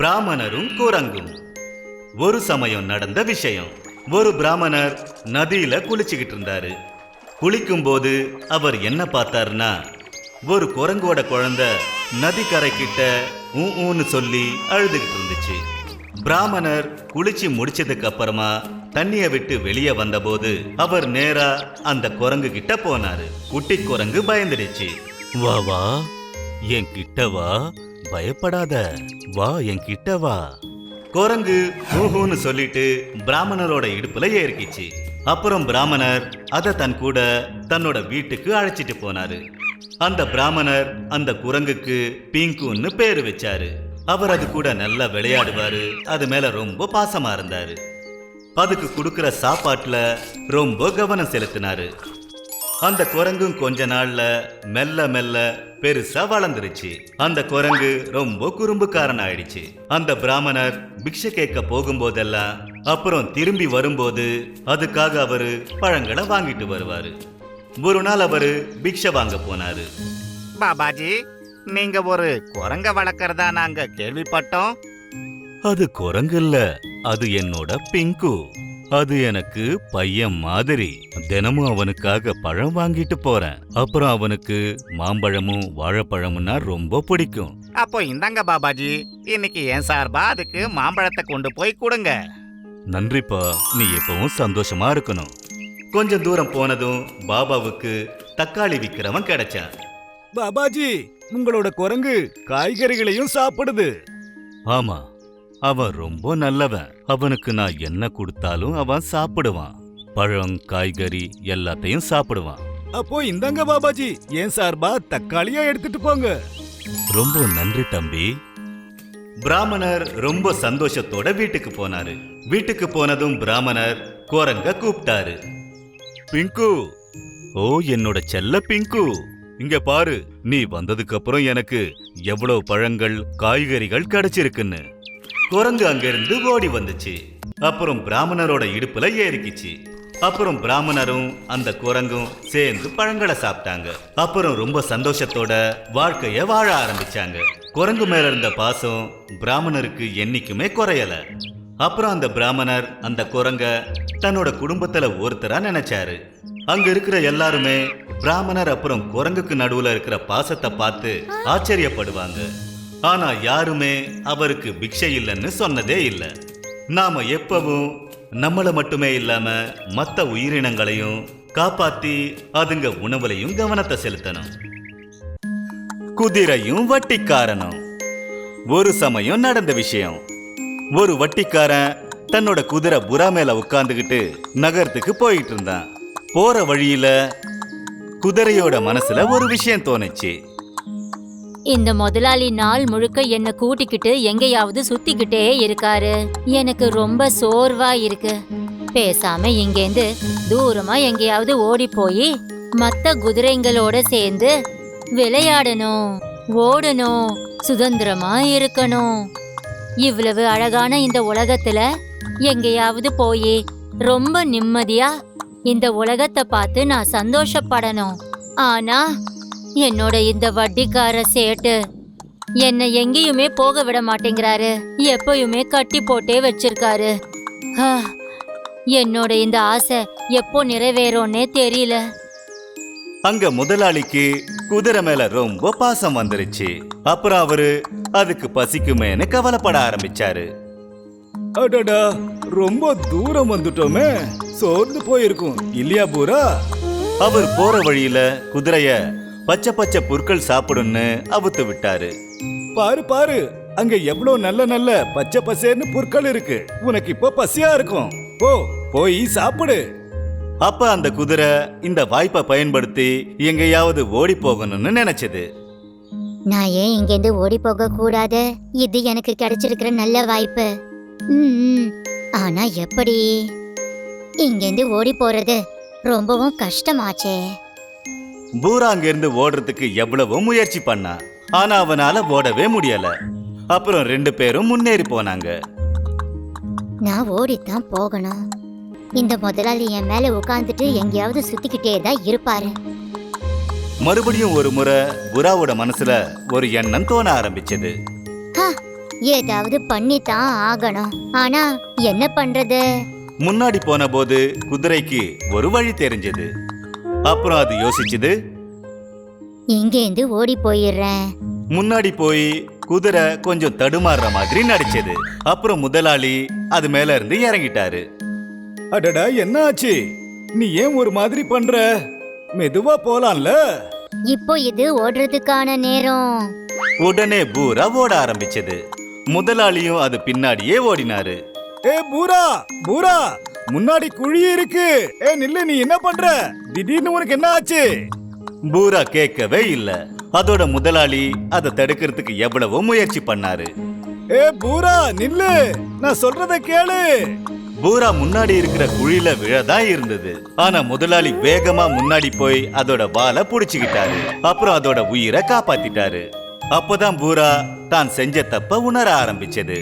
பிராமணரும் குரங்கும். ஒரு சமயம் நடந்த விஷயம். ஒரு பிராமணர் நதியில குளிச்சுக்கிட்டு இருந்தாரு. குளிக்கும்போது அவர் என்ன பார்த்தாருன்னா ஒரு குரங்கோட குழந்த நதிக்கரை கிட்ட ஊ ஊன்னு சொல்லி அழுதுகிட்டு இருந்துச்சு. பிராமணர் குளிச்சு முடிச்சதுக்கு அப்புறமா தண்ணிய விட்டு வெளியே வந்தபோது அவர் நேரா அந்த குரங்கு கிட்ட போனாரு. குட்டி குரங்கு பயந்துடுச்சு. வா வா என் கிட்ட வா. பயப்படாத. வா என் கிட்ட வா. குரங்கு ஊஹூன்னு சொல்லிட்டு பிராமணரோட இடுப்புல ஏறிக்கிச்சு. அப்புறம் பிராமணர் அதை தன் கூட தன்னோட வீட்டுக்கு அழைச்சிட்டு போனாரு. அந்த பிராமணர் அந்த குரங்குக்கு பிங்குன்னு பேரு வச்சாரு. அவர் அது கூட நல்லா விளையாடுவாரு அது மேல ரொம்ப பாசமா இருந்தாரு. அதுக்கு கொடுக்கிற சாப்பாட்டுல ரொம்ப கவனம் செலுத்தினாரு. அந்த குரங்கும் கொஞ்ச நாள்ல மெல்ல மெல்ல பெருசா வளர்ந்துருச்சு. அந்த குரங்கு ரொம்ப குறும்புக்காரன் ஆயிடுச்சு அந்த பிராமணர் பிக்ஷை கேட்க போகும்போதெல்லாம் அப்புறம் திரும்பி வரும்போது அதுக்காக அவரு பழங்களை வாங்கிட்டு வருவாரு. ஒரு நாள் அவரு பிக்ஷை வாங்க போனாரு. பாபாஜி நீங்க ஒரு குரங்க வளர்க்கறதா நாங்க கேள்விப்பட்டோம். அது குரங்கு இல்ல அது என்னோட பிங்கு. அது எனக்கு பையன் மாதிரி. தினமும் அவனுக்காக பழம் வாங்கிட்டு போறேன். அப்புறம் அவனுக்கு மாம்பழமும் வாழைப்பழமும்னா ரொம்ப பிடிக்கும். அப்போ இந்தாங்க பாபாஜி இன்னைக்கு என் சார்பா அதுக்கு மாம்பழத்தை கொண்டு போய் கொடுங்க. நன்றிப்பா நீ எப்பவும் சந்தோஷமா இருக்கணும். கொஞ்சம் தூரம் போனதும் பாபாவுக்கு தக்காளி விக்கிறவன் கிடைச்சான் பாபாஜி உங்களோட குரங்கு காய்கறிகளையும் சாப்பிடுது. ஆமா அவன் ரொம்ப நல்லவன். அவனுக்கு நான் என்ன கொடுத்தாலும் அவன் சாப்பிடுவான். பழம் காய்கறி எல்லாத்தையும் சாப்பிடுவான். அப்போ இந்தாங்க பாபாஜி ஏன் சார்பா தக்காளியா எடுத்துட்டு போங்க. ரொம்ப நன்றி தம்பி. பிராமணர் ரொம்ப சந்தோஷத்தோட வீட்டுக்கு போனாரு. வீட்டுக்கு போனதும் பிராமணர் குரங்க கூப்பிட்டாரு. பிங்கு ஓ என்னோட செல்ல பிங்கு. இங்க பாரு நீ வந்ததுக்கு அப்புறம் எனக்கு எவ்வளவு பழங்கள் காய்கறிகள் கிடைச்சிருக்குன்னு. குரங்கு அங்கிருந்து ஓடி வந்துச்சு. அப்புறம் பிராமணரோட இடுப்புல ஏறிக்கிச்சு. அப்புறம் பிராமணரும் அந்த குரங்கும் சேர்ந்து பழங்களை சாப்பிட்டாங்க. அப்புறம் ரொம்ப சந்தோஷத்தோட வாழ்க்கைய வாழ ஆரம்பிச்சாங்க. குரங்கு மேல இருந்த பாசம் பிராமணருக்கு என்னைக்குமே குறையல. அப்புறம் அந்த பிராமணர் அந்த குரங்க தன்னோட குடும்பத்துல ஒருத்தரா நினைச்சாரு. அங்க இருக்கிற எல்லாருமே பிராமணர் அப்புறம் குரங்குக்கு நடுவுல இருக்கிற பாசத்தை பார்த்து ஆச்சரியப்படுவாங்க. ஆனா யாருமே அவருக்கு பிக்ஷை இல்லைன்னு சொன்னதே இல்லை. நாம எப்பவும் நம்மளை மட்டுமே இல்லாம மத்த உயிரினங்களையும் காப்பாத்தி அதுங்க உணவுலையும் கவனத்தை செலுத்தணும். குதிரையும் வட்டிக்காரனும். ஒரு சமயம் நடந்த விஷயம். ஒரு வட்டிக்காரன் தன்னோட குதிரை புறா மேல உட்கார்ந்துகிட்டு நகரத்துக்கு போயிட்டு இருந்தான். போற வழியில குதிரையோட மனசுல ஒரு விஷயம் தோணுச்சு. இந்த முதலாளி நாள் முழுக்க என்ன கூட்டிக்கிட்டு எங்கேயாவது சுத்திக்கிட்டே இருக்காரு. எனக்கு ரொம்ப சோர்வா இருக்கு. பேசாம இங்கேந்து தூரமா எங்கேயாவது ஓடி போய் மத்த குதிரைங்களோட சேர்ந்து விளையாடணும் ஓடணும் சுதந்திரமா இருக்கணும். இவ்வளவு அழகான இந்த உலகத்துல எங்கேயாவது போய் ரொம்ப நிம்மதியா இந்த உலகத்தை பார்த்து நான் சந்தோஷப்படணும். ஆனா என்னோட இந்த வட்டிக்கார சேட்டு. என்னை எங்கேயுமே போக விட மாட்டேங்கிறாரு. எப்பயுமே கட்டி போட்டே வச்சிருக்காரு. ஆ, என்னோட இந்த ஆசை எப்போ நிறைவேறும்னே தெரியல. அங்க முதலாளிக்கு குதிரை மேல ரொம்ப பாசம் வந்துருச்சு. அப்புறம் அவரு அதுக்கு பசிக்குமேன்னு கவலைப்பட ஆரம்பிச்சாரு. அடடா ரொம்ப தூரம் வந்துட்டோமே. சோர்ந்து போயிருக்கும். இல்லையா பூரா? அவர் போற வழியில குதிரைய பச்சை பச்சை புற்கள் சாப்பிடும்னு அவுத்து விட்டாரு. பாரு பாரு. அங்க எவ்வளவு நல்ல நல்ல பச்சை பசேர்னு புற்கள் இருக்கு. உனக்கு இப்ப பசியா இருக்கும். போ போய் சாப்பிடு. அப்ப அந்த குதிரை இந்த வாய்ப்பை பயன்படுத்தி எங்கேயாவது ஓடி போகணும்னு நினைச்சது. நான் ஏன் இங்கேருந்து ஓடி போக கூடாது? இது எனக்கு கிடைச்சிருக்கிற நல்ல வாய்ப்பு. ம். ஆனா எப்படி? இங்கேருந்து ஓடி போறது ரொம்பவும் கஷ்டமாச்சே. பூரா அங்கிருந்து ஓடுறதுக்கு எவ்வளவோ முயற்சி பண்ணான் ஆனா அவனால ஓடவே முடியல. அப்புறம் ரெண்டு பேரும் முன்னேறி போனாங்க. நான் ஓடித்தான் போகணும். இந்த முதலாளி என் மேல உட்காந்துட்டு எங்கேயாவது சுத்திக்கிட்டே தான் இருப்பாரு. மறுபடியும் ஒரு முறை புறாவோட மனசுல ஒரு எண்ணம் தோண ஆரம்பிச்சது. ஏதாவது பண்ணித்தான் ஆகணும். ஆனா என்ன பண்றது? முன்னாடி போன போது குதிரைக்கு ஒரு வழி தெரிஞ்சது. அப்புறம் அது யோசிச்சுது இங்கேருந்து ஓடி போயிடுறேன்? முன்னாடி போய் குதிரை கொஞ்சம் தடுமாறுற மாதிரி நடிச்சது. அப்புறம் முதலாளி அது மேல இருந்து இறங்கிட்டாரு. அடடா என்ன ஆச்சு நீ ஏன் ஒரு மாதிரி பண்ற? மெதுவா போலாம்ல. இப்போ இது ஓடுறதுக்கான நேரம். உடனே பூரா ஓட ஆரம்பிச்சது. முதலாளியும் அது பின்னாடியே ஓடினாரு. ஏ பூரா பூரா முன்னாடி குழி இருக்கு. ஏ நில்லு நீ என்ன பண்ற? திடீர்னு உனக்கு என்ன ஆச்சு? பூரா கேட்கவே இல்ல. அதோட முதலாளி அதை தடுக்கிறதுக்கு எவ்வளவோ முயற்சி பண்ணாரு. ஏ பூரா நில்லு. நான் சொல்றத கேளு. பூரா முன்னாடி இருக்கிற குழியில விழதான் இருந்தது. ஆனா முதலாளி வேகமா முன்னாடி போய் அதோட வாலை புடிச்சுக்கிட்டாரு. அப்புறம் அதோட உயிரை காப்பாத்திட்டாரு. அப்பதான் பூரா தான் செஞ்ச தப்ப உணர ஆரம்பிச்சது.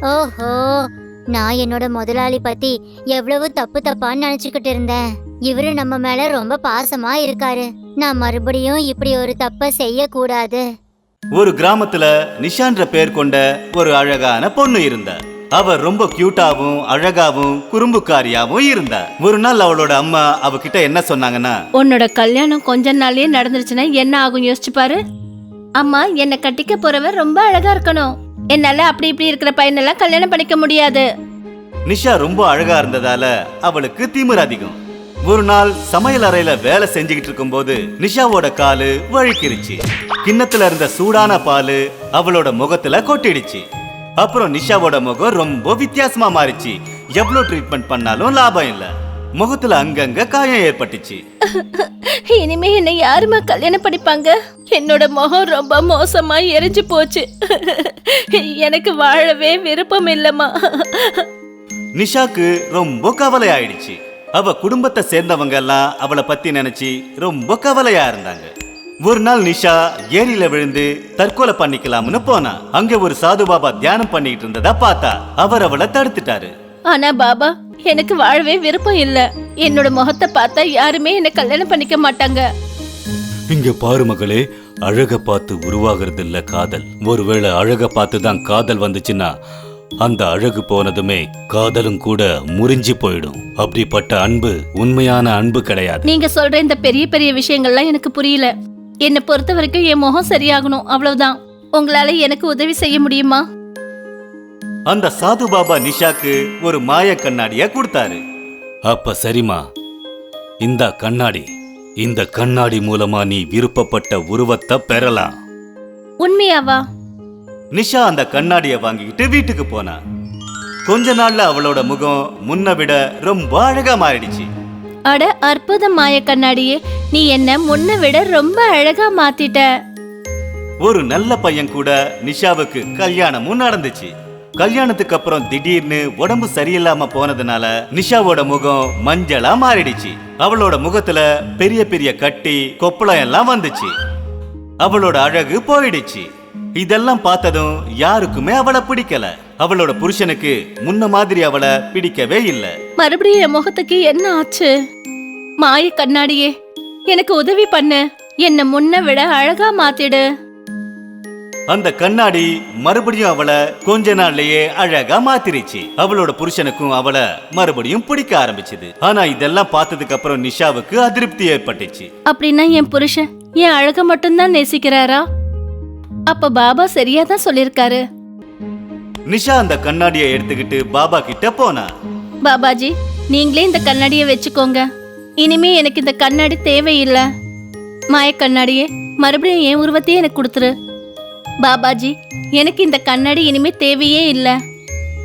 ஓஹோ நான் என்னோட முதலாளி பத்தி எவ்வளவு தப்பு தப்பான்னு நினைச்சுக்கிட்டு இருந்தேன். இவரு நம்ம மேல ரொம்ப பாசமா இருக்காரு. நான் மறுபடியும் இப்படி ஒரு தப்ப செய்ய கூடாது ஒரு கிராமத்துல நிஷான்ற பேர் கொண்ட ஒரு அழகான பொண்ணு இருந்தா. அவ ரொம்ப கியூட்டாவும் அழகாவும் குறும்புக்காரியாவும் இருந்தா. ஒரு நாள் அவளோட அம்மா அவகிட்ட என்ன சொன்னாங்கன்னா உன்னோட கல்யாணம் கொஞ்ச நாள்லயே நடந்துருச்சுன்னா என்ன ஆகும் யோசிச்சு பாரு. அம்மா என்னை கட்டிக்க போறவன் ரொம்ப அழகா இருக்கணும். என்னால அப்படி இப்படி இருக்கிற பையனெல்லாம் கல்யாணம் பண்ணிக்க முடியாது. நிஷா ரொம்ப அழகா இருந்ததால அவளுக்கு திமிர் அதிகம். ஒரு நாள் சமையல் அறையில வேலை செஞ்சுக்கிட்டு இருக்கும்போது நிஷாவோட காலு வழுக்கிருச்சு. கிண்ணத்துல இருந்த சூடான பாலு அவளோட முகத்துல கொட்டிடுச்சு. அப்புறம் நிஷாவோட முகம் ரொம்ப வித்தியாசமா மாறிச்சு. எவ்வளவு ட்ரீட்மெண்ட் பண்ணாலும் லாபம் இல்லை. முகத்துல அங்கங்க காயம் ஏற்பட்டுச்சு. இனிமே என்னை யாரும்மா கல்யாணம் பண்ணிப்பாங்க? என்னோட முகம் ரொம்ப மோசமா எரிஞ்சு போச்சு. எனக்கு வாழவே விருப்பம் இல்லம்மா. நிஷாக்கு ரொம்ப கவலை ஆயிடுச்சு அவ குடும்பத்தை சேர்ந்தவங்க எல்லாம் அவளை பத்தி நினைச்சு ரொம்ப கவலையா இருந்தாங்க. ஒரு நாள் நிஷா ஏரியில விழுந்து தற்கொலை பண்ணிக்கலாம்னு போனா அங்க ஒரு சாது பாபா தியானம் பண்ணிட்டு இருந்ததா பார்த்தா அவர் அவளை தடுத்துட்டாரு. ஆனா பாபா எனக்கு வாழவே விருப்பம் இல்ல. என்னோட முகத்தை பார்த்தா யாருமே என்ன கல்யாணம் பண்ணிக்க மாட்டாங்க. இங்க பாரு மகளே அழக பார்த்து உருவாகிறது இல்ல காதல். ஒருவேளை அழக பார்த்து தான் காதல் வந்துச்சுன்னா அந்த அழகு போனதுமே காதலும் கூட முறிஞ்சு போயிடும். அப்படிப்பட்ட அன்பு உண்மையான அன்பு கிடையாது. நீங்க சொல்ற இந்த பெரிய பெரிய விஷயங்கள்லாம் எனக்கு புரியல. என்னை பொறுத்த வரைக்கும் என் முகம் சரியாகணும் அவ்வளவுதான். உங்களால எனக்கு உதவி செய்ய முடியுமா? அந்த சாது பாபா நிஷாக்கு ஒரு மாய கண்ணாடிய கொடுத்தாரு. அப்ப சரிமா இந்த கண்ணாடி. இந்த கண்ணாடி மூலமா நீ விருப்பப்பட்ட உருவத்தை பெறலாம். உண்மையாவா? நிஷா அந்த கண்ணாடிய வாங்கிக்கிட்டு வீட்டுக்கு போனா. கொஞ்ச நாள்ல அவளோட முகம் முன்ன விட ரொம்ப அழகா மாறிடுச்சு. அட அற்புதம் மாய கண்ணாடியே நீ என்ன முன்ன விட ரொம்ப அழகா மாத்திட்ட. ஒரு நல்ல பையன் கூட நிஷாவுக்கு கல்யாணமும் நடந்துச்சு. கல்யாணத்துக்கு அப்புறம் திடீர்னு உடம்பு சரியில்லாம போனதுனால நிஷாவோட முகம் மஞ்சளா மாறிடுச்சு. அவளோட முகத்துல பெரிய பெரிய கட்டி கொப்பளம் எல்லாம் வந்துச்சு. அவளோட அழகு போயிடுச்சு. இதெல்லாம் பார்த்ததும் யாருக்குமே அவளை பிடிக்கல. அவளோட புருஷனுக்கு முன்ன மாதிரி அவளை பிடிக்கவே இல்லை. மறுபடியும் என் முகத்துக்கு என்ன ஆச்சு? மாய கண்ணாடியே எனக்கு உதவி பண்ணு. என்ன முன்ன விட அழகா மாத்திடு. அந்த கண்ணாடி மறுபடியும் அவளை கொஞ்ச நாள்லயே அழகா மாத்திருச்சு. அவளோட புருஷனுக்கும் அவளை மறுபடியும் பிடிக்க ஆரம்பிச்சது. ஆனா இதெல்லாம் பார்த்ததுக்கு அப்புறம் நிஷாவுக்கு அதிருப்தி ஏற்பட்டுச்சு. அப்படின்னா என் புருஷன் என் அழக மட்டும்தான் நேசிக்கிறாரா? அப்ப பாபா சரியா தான் சொல்லிருக்காரு நிஷா அந்த கண்ணாடியை எடுத்துக்கிட்டு பாபா கிட்ட போனா. பாபாஜி நீங்களே இந்த கண்ணாடியை வச்சுக்கோங்க. இனிமே எனக்கு இந்த கண்ணாடி தேவையில்லை. மாய கண்ணாடியே மறுபடியும் என் உருவத்தையே எனக்கு கொடுத்துரு. பாபாஜி எனக்கு இந்த கண்ணாடி இனிமே தேவையே இல்லை.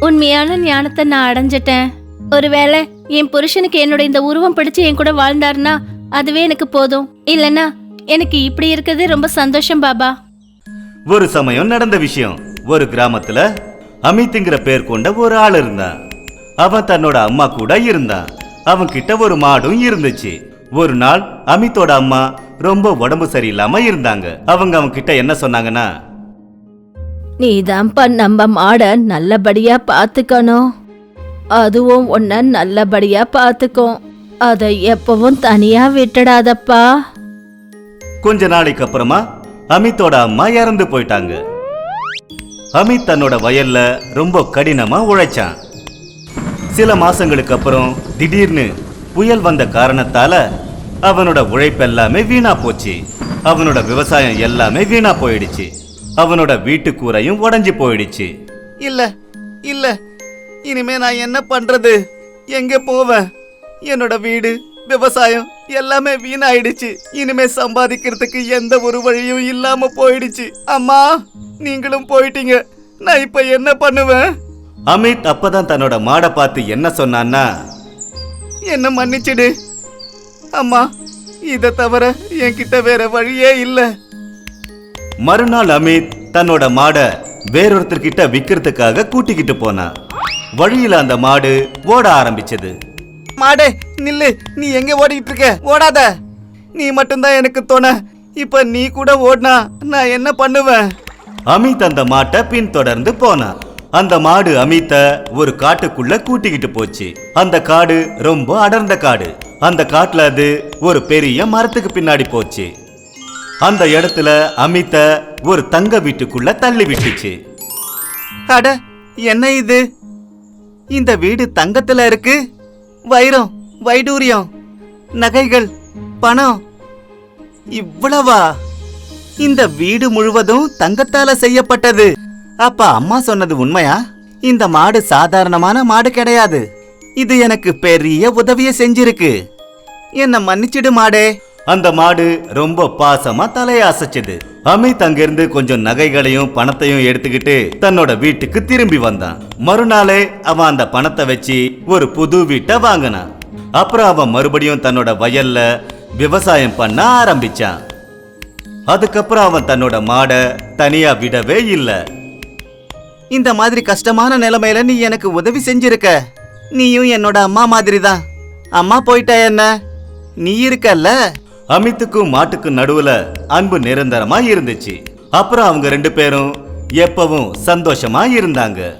உண்மையான ஞானத்தை நான் அடைஞ்சிட்டேன். ஒருவேளை என் புருஷனுக்கு என்னோட இந்த உருவம் பிடிச்சு என் கூட வாழ்ந்தாருன்னா அதுவே எனக்கு போதும். இல்லைன்னா எனக்கு இப்படி இருக்கிறதே ரொம்ப சந்தோஷம் பாபா. ஒரு சமயம் நடந்த விஷயம். ஒரு கிராமத்துல அமித்ங்கிற பேர் கொண்ட ஒரு ஆள் இருந்தான். அவன் தன்னோட அம்மா கூட இருந்தான். அவன் கிட்ட ஒரு மாடும் இருந்துச்சு. ஒரு நாள் அமித்தோட அம்மா ரொம்ப உடம்பு சரியில்லாம இருந்தாங்க. அவங்க அவங்க கிட்ட என்ன சொன்னாங்கன்னா நீதான்ப்பா நம்ம மாடை நல்லபடியா பார்த்துக்கணும் அதுவும் உன்ன நல்லபடியா பார்த்துக்கும் அதை எப்பவும் தனியா விட்டுடாதப்பா. கொஞ்ச நாளைக்கு அப்புறமா அமித்தோட அம்மா இறந்து போயிட்டாங்க. அமித் தன்னோட வயல்ல ரொம்ப கடினமா உழைச்சான். சில மாசங்களுக்கு அப்புறம் திடீர்னு புயல் வந்த காரணத்தால அவனோட உழைப்பு எல்லாமே வீணா போச்சு. அவனோட விவசாயம் எல்லாமே வீணா போயிடுச்சு. அவனோட வீட்டு கூரையும் உடைஞ்சு போயிடுச்சு. இல்ல இல்ல. இனிமே நான் என்ன பண்றது? எங்க போவேன் என்னோட வீடு விவசாயம் எல்லாமே வீணாயிடுச்சு. இனிமே சம்பாதிக்கிறதுக்கு எந்த ஒரு வழியும் இல்லாம போயிடுச்சு. அம்மா நீங்களும் போயிட்டீங்க. நான் இப்ப என்ன பண்ணுவேன்? அமித் அப்பதான் தன்னோட மாடை பார்த்து என்ன சொன்னான்னா என்ன மன்னிச்சிடு. அம்மா இதை தவிர என்கிட்ட வேற வழியே இல்ல. மறுநாள் அமித் தன்னோட மாடை வேறொருத்தர்கிட்ட விக்கிறதுக்காக கூட்டிக்கிட்டு போனான் வழியில அந்த மாடு ஓட ஆரம்பிச்சது. மாடே நில்லு. நீ எங்க ஓடிட்டு இருக்க? ஓடாத. நீ மட்டும்தான் எனக்கு துணை. இப்ப நீ கூட ஓடினா நான் என்ன பண்ணுவேன்? அமித் அந்த மாட்டை பின்தொடர்ந்து போனான் அந்த மாடு அமித்த ஒரு காட்டுக்குள்ள கூட்டிக்கிட்டு போச்சு. அந்த காடு ரொம்ப அடர்ந்த காடு. அந்த காட்டுல அது ஒரு பெரிய மரத்துக்கு பின்னாடி போச்சு. அந்த இடத்துல அமித்த ஒரு தங்க வீட்டுக்குள்ள தள்ளி விட்டுச்சு. அட என்ன இது? இந்த வீடு தங்கத்துல இருக்கு. வைரம் வைடூரியம் நகைகள் பணம். இவ்வளவா? இந்த வீடு முழுவதும் தங்கத்தால செய்யப்பட்டது. அப்ப அம்மா சொன்னது உண்மையா? இந்த மாடு சாதாரணமான மாடு கிடையாது. இது எனக்கு பெரிய உதவியை செஞ்சிருக்கு. என்ன மன்னிச்சிடு மாடே. அந்த மாடு ரொம்ப பாசமா தலைய அசைச்சது அமித் அங்கிருந்து கொஞ்சம் நகைகளையும் பணத்தையும் எடுத்துக்கிட்டு தன்னோட வீட்டுக்கு திரும்பி வந்தான். மறுநாளே அவன் அந்த பணத்தை வச்சு ஒரு புது வீட்டை வாங்கினான். அப்புறம் அவன் மறுபடியும் தன்னோட வயல்ல விவசாயம் பண்ண ஆரம்பிச்சான். அதுக்கப்புறம் அவன் தன்னோட மாடை தனியா விடவே இல்லை. இந்த மாதிரி கஷ்டமான நிலைமையில நீ எனக்கு உதவி செஞ்சிருக்க. நீயும் என்னோட அம்மா மாதிரி தான் அம்மா போயிட்டா என்ன? நீ இருக்கல்ல? அமித்துக்கும் மாட்டுக்கும் நடுவுல அன்பு நிரந்தரமா இருந்துச்சு. அப்புறம் அவங்க ரெண்டு பேரும் எப்பவும் சந்தோஷமா இருந்தாங்க.